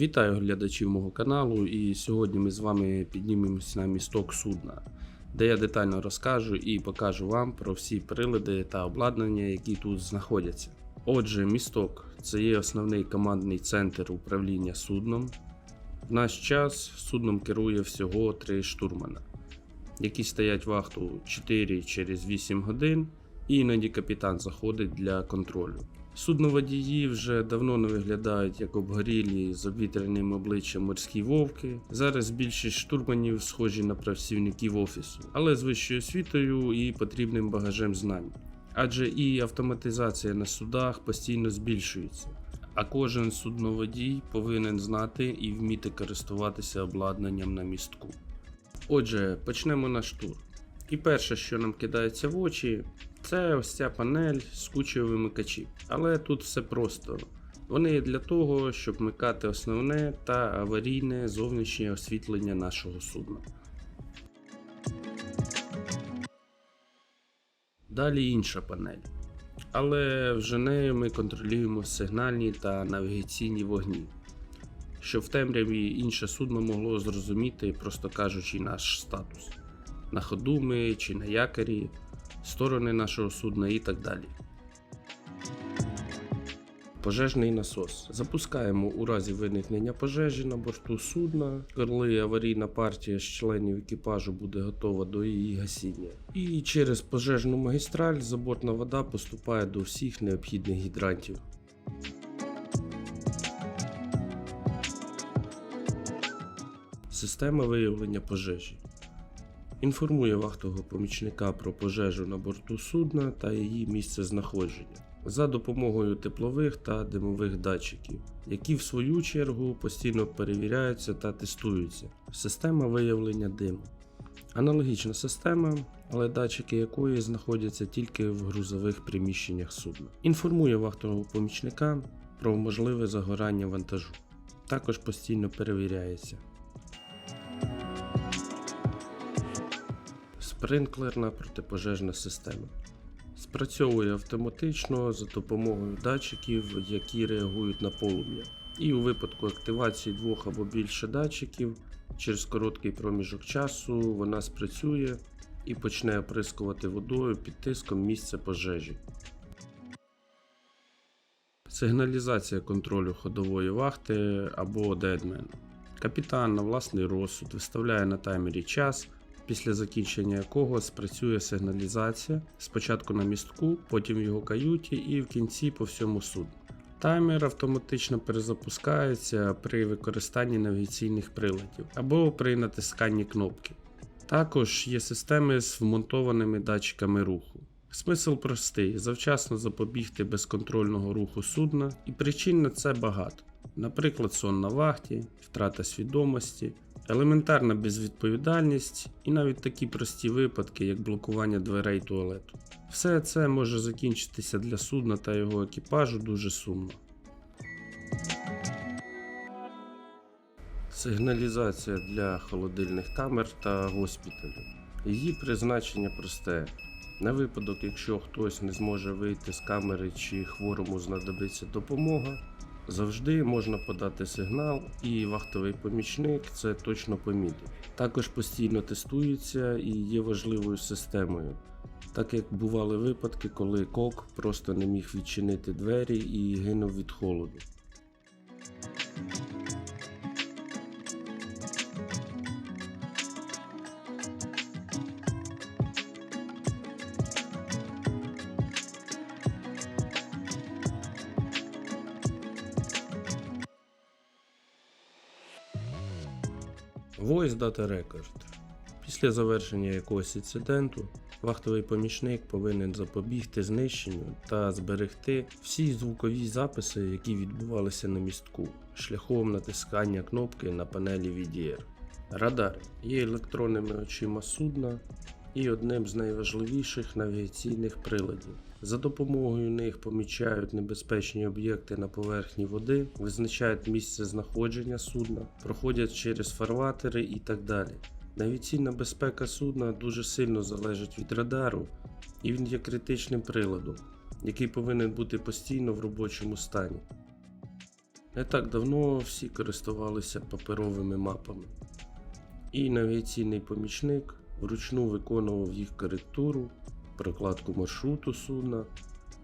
Вітаю глядачів мого каналу, і сьогодні ми з вами піднімемося на місток судна, де я детально розкажу і покажу вам про всі прилади та обладнання, які тут знаходяться. Отже, місток це є основний командний центр управління судном. В наш час судном керує всього три штурмана, які стоять вахту 4 через 8 годин, і іноді капітан заходить для контролю. Судноводії вже давно не виглядають як обгорілі з обвітряним обличчям морські вовки. Зараз більшість штурманів схожі на працівників офісу, але з вищою освітою і потрібним багажем знань. Адже і автоматизація на судах постійно збільшується, а кожен судноводій повинен знати і вміти користуватися обладнанням на містку. Отже, почнемо наш тур. І перше, що нам кидається в очі, це ось ця панель з кучою вимикачів. Але тут все просто. Вони є для того, щоб вмикати основне та аварійне зовнішнє освітлення нашого судна. Далі інша панель. Але вже нею ми контролюємо сигнальні та навігаційні вогні, щоб в темряві інше судно могло зрозуміти, просто кажучи, наш статус. На ходу ми чи на якорі, сторони нашого судна і так далі. Пожежний насос. Запускаємо у разі виникнення пожежі на борту судна, коли аварійна партія з членів екіпажу буде готова до її гасіння. І через пожежну магістраль забортна вода поступає до всіх необхідних гідрантів. Система виявлення пожежі. Інформує вахтового помічника про пожежу на борту судна та її місце знаходження за допомогою теплових та димових датчиків, які в свою чергу постійно перевіряються та тестуються. Система виявлення диму. Аналогічна система, але датчики якої знаходяться тільки в грузових приміщеннях судна. Інформує вахтового помічника про можливе загорання вантажу. Також постійно перевіряється. Спринклерна протипожежна система. Спрацьовує автоматично за допомогою датчиків, які реагують на полум'я. І у випадку активації двох або більше датчиків через короткий проміжок часу вона спрацює і почне оприскувати водою під тиском місця пожежі. Сигналізація контролю ходової вахти або дедмен. Капітан на власний розсуд виставляє на таймері час після закінчення якого спрацює сигналізація спочатку на містку, потім в його каюті і в кінці по всьому судну. Таймер автоматично перезапускається при використанні навігаційних приладів або при натисканні кнопки. Також є системи з вмонтованими датчиками руху. Смисл простий: завчасно запобігти безконтрольного руху судна, і причин на це багато. Наприклад, сон на вахті, втрата свідомості, елементарна безвідповідальність і навіть такі прості випадки, як блокування дверей туалету. Все це може закінчитися для судна та його екіпажу дуже сумно. Сигналізація для холодильних камер та госпіталю. Її призначення просте. На випадок, якщо хтось не зможе вийти з камери чи хворому знадобиться допомога, завжди можна подати сигнал, і вахтовий помічник це точно помітить. Також постійно тестується і є важливою системою, так як бували випадки, коли кок просто не міг відчинити двері і гинув від холоду. Data Record. Після завершення якогось інциденту вахтовий помічник повинен запобігти знищенню та зберегти всі звукові записи, які відбувалися на містку, шляхом натискання кнопки на панелі VDR. Радар є електронними очима судна і одним з найважливіших навігаційних приладів. За допомогою них помічають небезпечні об'єкти на поверхні води, визначають місце знаходження судна, проходять через фарватери і так далі. Навігаційна безпека судна дуже сильно залежить від радару, і він є критичним приладом, який повинен бути постійно в робочому стані. Не так давно всі користувалися паперовими мапами. І навігаційний помічник вручну виконував їх коректуру, прокладку маршруту судна,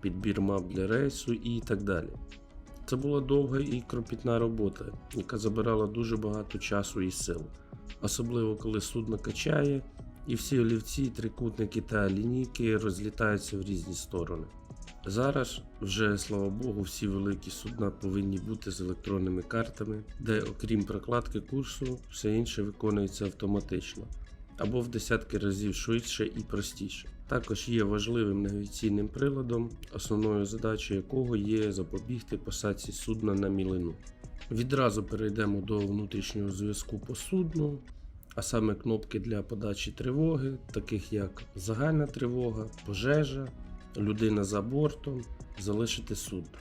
підбір мап для рейсу і так далі. Це була довга і кропітна робота, яка забирала дуже багато часу і сил, особливо коли судно качає, і всі олівці, трикутники та лінійки розлітаються в різні сторони. Зараз вже, слава Богу, всі великі судна повинні бути з електронними картами, де, окрім прокладки курсу, все інше виконується автоматично або в десятки разів швидше і простіше. Також є важливим навігаційним приладом, основною задачею якого є запобігти посадці судна на мілину. Відразу перейдемо до внутрішнього зв'язку по судну, а саме кнопки для подачі тривоги, таких як загальна тривога, пожежа, людина за бортом, залишити судно.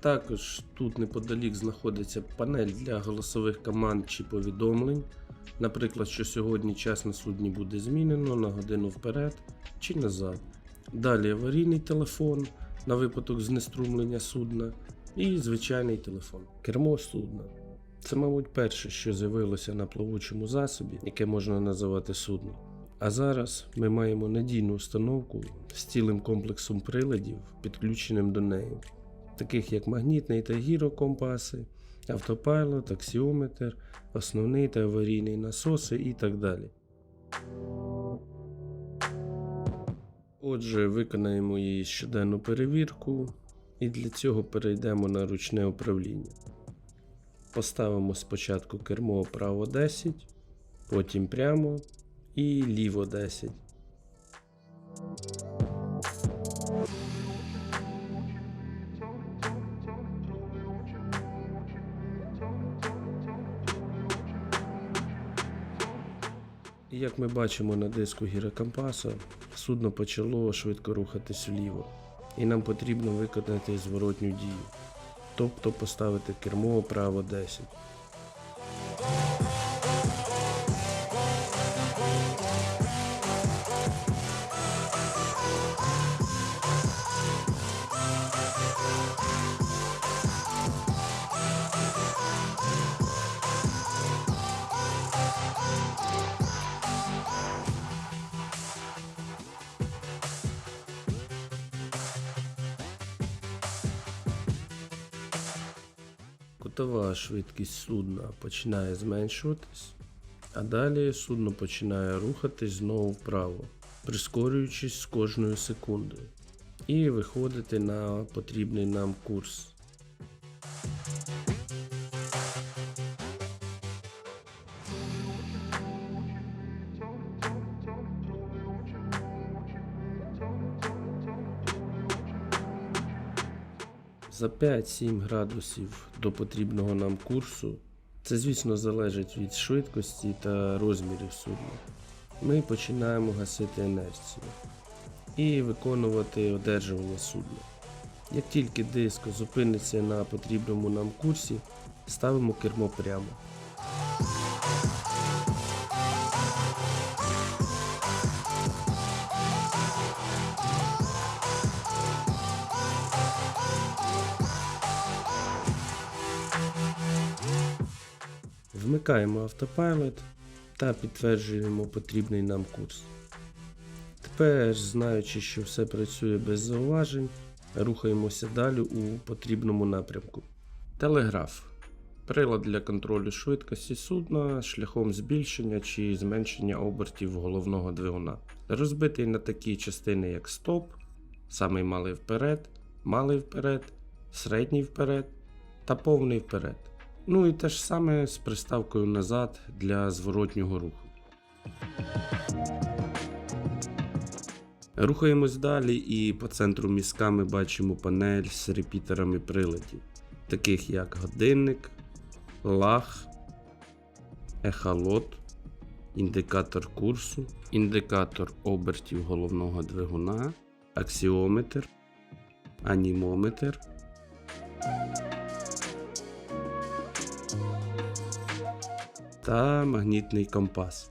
Також тут неподалік знаходиться панель для голосових команд чи повідомлень. Наприклад, що сьогодні час на судні буде змінено на годину вперед чи назад. Далі аварійний телефон на випадок знеструмлення судна і звичайний телефон. Кермо судна. Це, мабуть, перше, що з'явилося на плавучому засобі, яке можна називати судно. А зараз ми маємо надійну установку з цілим комплексом приладів, підключеним до неї, таких як магнітний та гірокомпаси, автопайлот, аксіометр, основний та аварійний насоси і так далі. Отже, виконаємо її щоденну перевірку і для цього перейдемо на ручне управління. Поставимо спочатку кермо право 10, потім прямо і ліво 10. Як ми бачимо на диску гірокомпаса, судно почало швидко рухатись вліво, і нам потрібно виконати зворотню дію, тобто поставити кермо право 10. Кутова швидкість судна починає зменшуватись, а далі судно починає рухатись знову вправо, прискорюючись з кожною секундою, і виходити на потрібний нам курс. 5-7 градусів до потрібного нам курсу, це, звісно, залежить від швидкості та розмірів судна. Ми починаємо гасити інерцію і виконувати одержування судна. Як тільки диск зупиниться на потрібному нам курсі, ставимо кермо прямо. Вмикаємо автопайлот та підтверджуємо потрібний нам курс. Тепер, знаючи, що все працює без зауважень, рухаємося далі у потрібному напрямку. Телеграф прилад для контролю швидкості судна шляхом збільшення чи зменшення обертів головного двигуна. Розбитий на такі частини, як стоп, самий малий вперед, малий вперед, середній вперед та повний вперед. Ну і те ж саме з приставкою назад для зворотнього руху. Рухаємось далі і по центру мізка ми бачимо панель з репітерами приладів, таких як годинник, лаг, ехалот, індикатор курсу, індикатор обертів головного двигуна, аксіометр, анімометр. Та магнітний компас.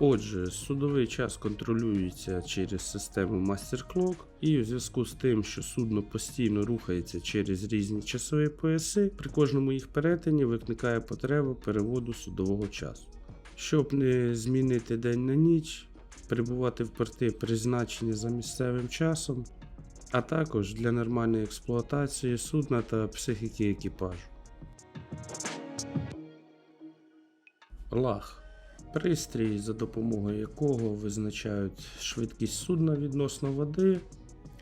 Отже, судовий час контролюється через систему MasterClock, і у зв'язку з тим, що судно постійно рухається через різні часові пояси, при кожному їх перетині виникає потреба переводу судового часу. Щоб не змінити день на ніч, перебувати в порти призначені за місцевим часом, а також для нормальної експлуатації судна та психіки екіпажу. Лаг пристрій, за допомогою якого визначають швидкість судна відносно води,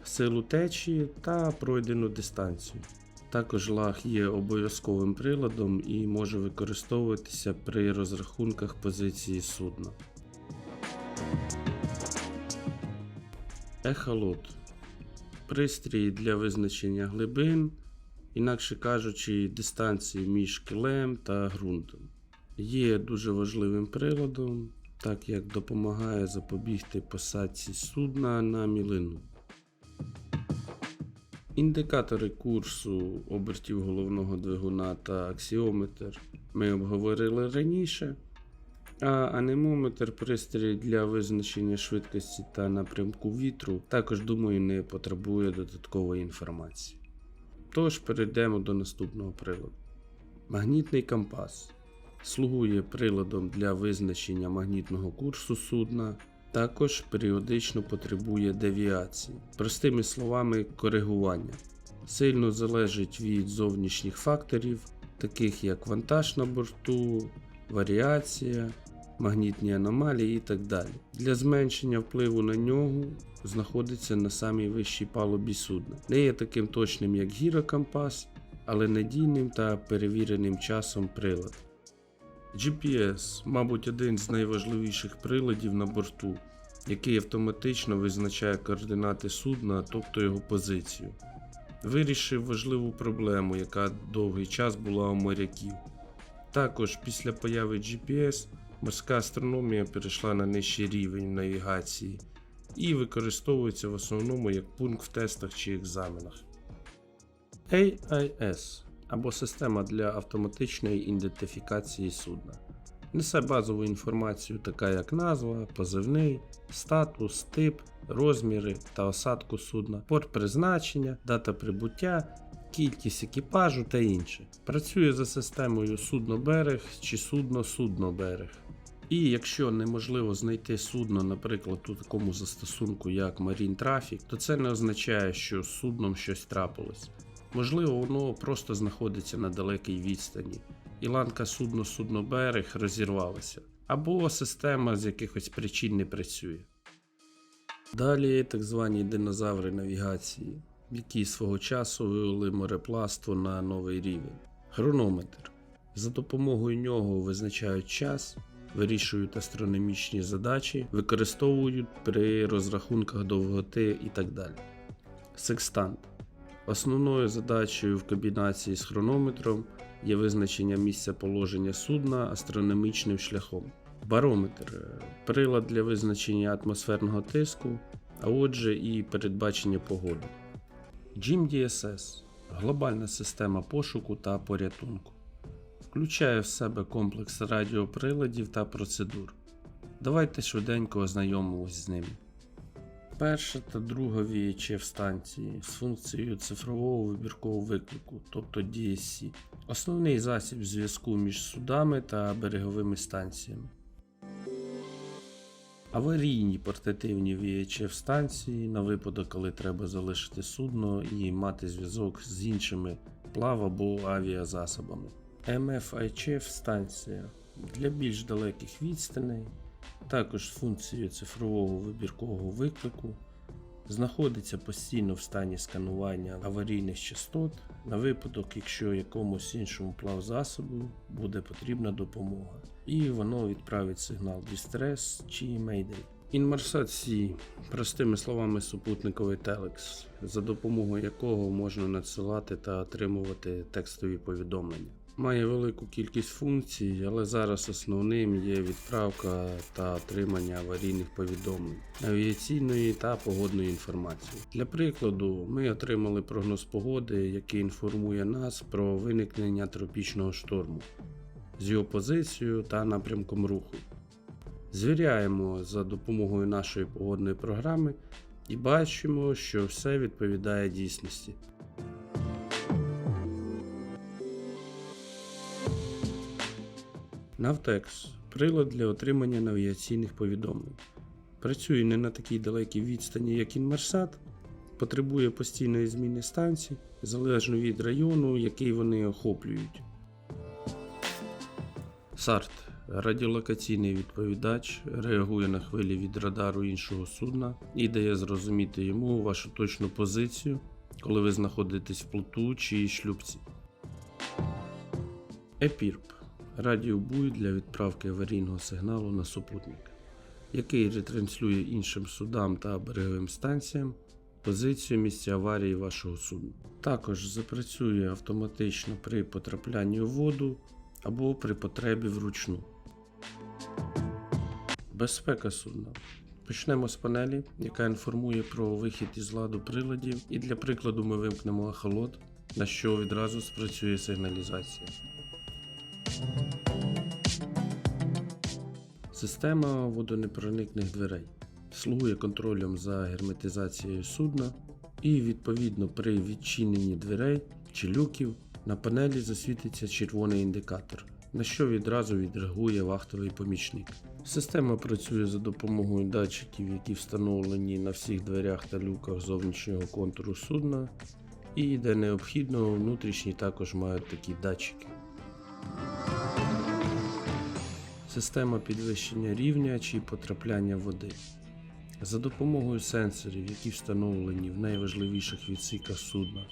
силу течії та пройдену дистанцію. Також лаг є обов'язковим приладом і може використовуватися при розрахунках позиції судна. Ехолот пристрій для визначення глибин, інакше кажучи, дистанції між килем та ґрунтом. Є дуже важливим приладом, так як допомагає запобігти посадці судна на мілину. Індикатори курсу обертів головного двигуна та аксіометр ми обговорили раніше, а анемометр пристрій для визначення швидкості та напрямку вітру також, думаю, не потребує додаткової інформації. Тож перейдемо до наступного приладу. Магнітний компас слугує приладом для визначення магнітного курсу судна, також періодично потребує девіації, простими словами, коригування. Сильно залежить від зовнішніх факторів, таких як вантаж на борту, варіація, магнітні аномалії і так далі. Для зменшення впливу на нього знаходиться на самій вищій палубі судна. Не є таким точним, як гірокомпас, але надійним та перевіреним часом прилад. GPS, мабуть, один з найважливіших приладів на борту, який автоматично визначає координати судна, тобто його позицію. Вирішив важливу проблему, яка довгий час була у моряків. Також після появи GPS морська астрономія перейшла на нижчий рівень навігації і використовується в основному як пункт в тестах чи екзаменах. AIS або система для автоматичної ідентифікації судна. Несе базову інформацію, така як назва, позивний, статус, тип, розміри та осадку судна, порт призначення, дата прибуття, кількість екіпажу та інше. Працює за системою судно-берег чи судно-судно-берег. І якщо неможливо знайти судно, наприклад, у такому застосунку, як Marine Traffic, то це не означає, що з судном щось трапилось. Можливо, воно просто знаходиться на далекій відстані, і ланка судно-судно-берег розірвалася, або система з якихось причин не працює. Далі так звані динозаври навігації, які свого часу вивели морепластво на новий рівень. Хронометр. За допомогою нього визначають час, вирішують астрономічні задачі, використовують при розрахунках довготи і так далі. Секстант. Основною задачею в комбінації з хронометром є визначення місця положення судна астрономічним шляхом. Барометр прилад для визначення атмосферного тиску, а отже і передбачення погоди. GMDSS глобальна система пошуку та порятунку. Включає в себе комплекс радіоприладів та процедур. Давайте швиденько ознайомимось з ними. Перша та друга VHF станції з функцією цифрового вибіркового виклику, тобто DSC. Основний засіб зв'язку між судами та береговими станціями. Аварійні портативні VHF станції на випадок, коли треба залишити судно і мати зв'язок з іншими плав або авіазасобами. MFIHF станція для більш далеких відстаней також функцією цифрового вибіркового виклику, знаходиться постійно в стані сканування аварійних частот на випадок, якщо якомусь іншому плавзасобу буде потрібна допомога, і воно відправить сигнал Distress чи Mayday. Inmarsat C, простими словами, супутниковий телекс, за допомогою якого можна надсилати та отримувати текстові повідомлення. Має велику кількість функцій, але зараз основним є відправка та отримання аварійних повідомлень, авіаційної та погодної інформації. Для прикладу, ми отримали прогноз погоди, який інформує нас про виникнення тропічного шторму з його позицією та напрямком руху. Звіряємо за допомогою нашої погодної програми і бачимо, що все відповідає дійсності. Навтекс прилад для отримання навігаційних повідомлень. Працює не на такій далекій відстані, як Інмарсат, потребує постійної зміни станцій, залежно від району, який вони охоплюють. САРТ радіолокаційний відповідач реагує на хвилі від радару іншого судна і дає зрозуміти йому вашу точну позицію, коли ви знаходитесь в плоту чи шлюбці. ЕПІРП радіобуй для відправки аварійного сигналу на супутник, який ретранслює іншим судам та береговим станціям позицію місця аварії вашого судна. Також запрацює автоматично при потраплянні у воду або при потребі вручну. Безпека судна. Почнемо з панелі, яка інформує про вихід із ладу приладів, і для прикладу ми вимкнемо ехолот, на що відразу спрацює сигналізація. Система водонепроникних дверей слугує контролем за герметизацією судна, і відповідно при відчиненні дверей чи люків на панелі засвітиться червоний індикатор, на що відразу відреагує вахтовий помічник. Система працює за допомогою датчиків, які встановлені на всіх дверях та люках зовнішнього контуру судна, і де необхідно, внутрішні також мають такі датчики. Система підвищення рівня чи потрапляння води. За допомогою сенсорів, які встановлені в найважливіших відсіках судна,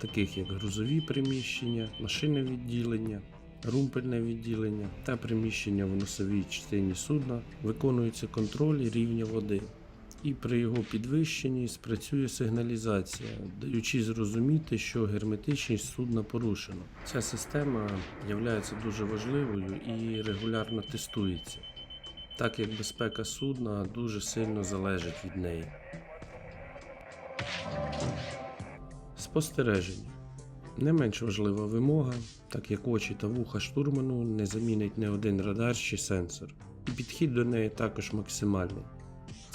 таких як грузові приміщення, машинне відділення, румпельне відділення та приміщення в носовій частині судна, виконується контроль рівня води. І при його підвищенні спрацює сигналізація, даючи зрозуміти, що герметичність судна порушена. Ця система є дуже важливою і регулярно тестується, так як безпека судна дуже сильно залежить від неї. Спостереження. Не менш важлива вимога, так як очі та вуха штурману не замінить не один радар чи сенсор, і підхід до неї також максимальний.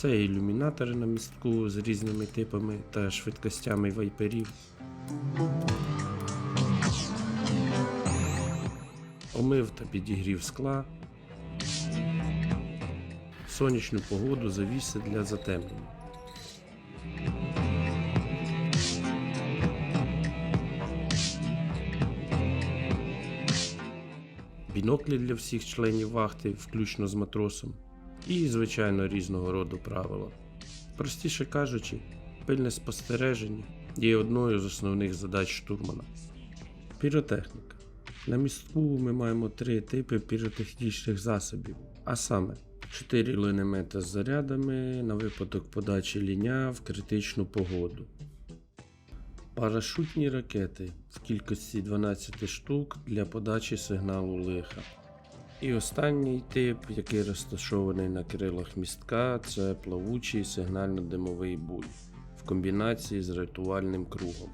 Це ілюмінатори на містку з різними типами та швидкостями вайперів. Омив та підігрів скла. Сонячну погоду завіси для затемнення. Біноклі для всіх членів вахти, включно з матросом і, звичайно, різного роду правила. Простіше кажучи, пильне спостереження є одною з основних задач штурмана. Піротехніка. На містку ми маємо три типи піротехнічних засобів, а саме 4 линемета з зарядами на випадок подачі ліня в критичну погоду. Парашутні ракети в кількості 12 штук для подачі сигналу лиха. І останній тип, який розташований на крилах містка, це плавучий сигнально-димовий буй в комбінації з рятувальним кругом.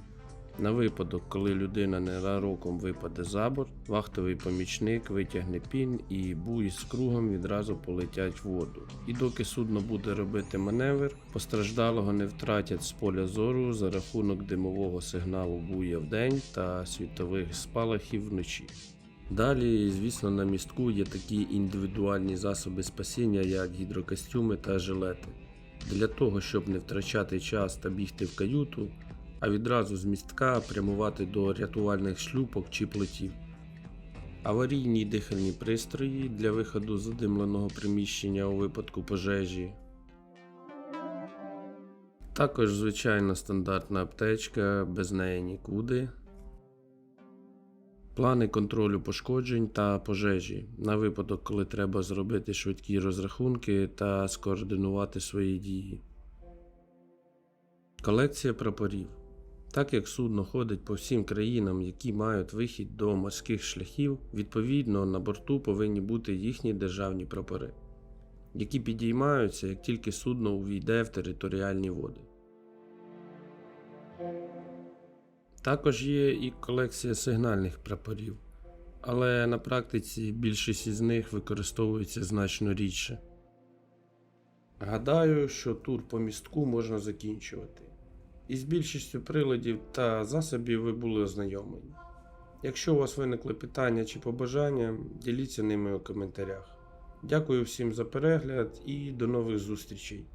На випадок, коли людина ненароком випаде за борт, вахтовий помічник витягне пін і буй з кругом відразу полетять в воду. І доки судно буде робити маневр, постраждалого не втратять з поля зору за рахунок димового сигналу буя вдень та світових спалахів вночі. Далі, звісно, на містку є такі індивідуальні засоби спасіння, як гідрокостюми та жилети. Для того, щоб не втрачати час та бігти в каюту, а відразу з містка прямувати до рятувальних шлюпок чи плотів. Аварійні дихальні пристрої для виходу задимленого приміщення у випадку пожежі. Також звичайна стандартна аптечка, без неї нікуди. Плани контролю пошкоджень та пожежі на випадок, коли треба зробити швидкі розрахунки та скоординувати свої дії. Колекція прапорів. Так як судно ходить по всім країнам, які мають вихід до морських шляхів, відповідно на борту повинні бути їхні державні прапори, які підіймаються, як тільки судно увійде в територіальні води. Також є і колекція сигнальних прапорів, але на практиці більшість із них використовується значно рідше. Гадаю, що тур по містку можна закінчувати. Із більшістю приладів та засобів ви були ознайомлені. Якщо у вас виникли питання чи побажання, діліться ними у коментарях. Дякую всім за перегляд і до нових зустрічей.